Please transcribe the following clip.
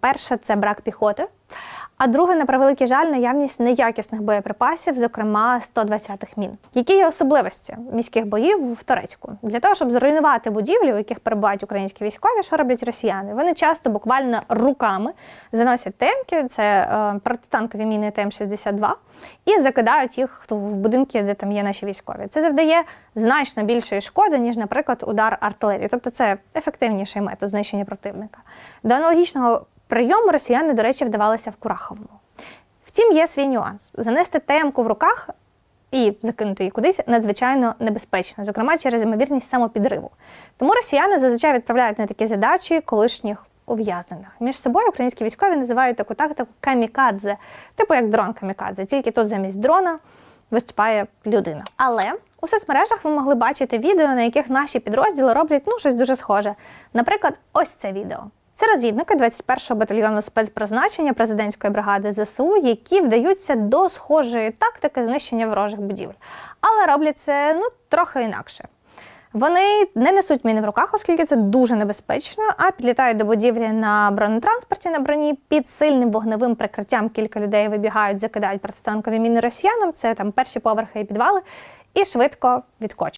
Перше це брак піхоти. А друге, на превеликий жаль, наявність неякісних боєприпасів, зокрема 120-х мін. Які є особливості міських боїв в Торецьку? Для того, щоб зруйнувати будівлі, у яких перебувають українські військові, що роблять росіяни? Вони часто буквально руками заносять темки, це е, протитанкові міни ТМ-62, і закидають їх в будинки, де там є наші військові. Це завдає значно більшої шкоди, ніж, наприклад, удар артилерії. Тобто це ефективніший метод знищення противника. До аналогічного прийому росіяни, до речі, вдавалися в Кураховому. Втім, є свій нюанс. Занести темку в руках і закинути її кудись надзвичайно небезпечно, зокрема через ймовірність самопідриву. Тому росіяни зазвичай відправляють на такі задачі колишніх ув'язнених. Між собою українські військові називають таку тактику камікадзе, типу як дрон камікадзе, тільки тут замість дрона виступає людина. Але у соцмережах ви могли бачити відео, на яких наші підрозділи роблять ну щось дуже схоже. Наприклад, ось це відео. Це розвідники 21-го батальйону спецпризначення президентської бригади ЗСУ, які вдаються до схожої тактики знищення ворожих будівель. Але роблять це ну трохи інакше. Вони не несуть міни в руках, оскільки це дуже небезпечно, а підлітають до будівлі на бронетранспорті на броні під сильним вогневим прикриттям. Кілька людей вибігають, закидають протитанкові міни росіянам. Це там перші поверхи і підвали, і швидко відкочують.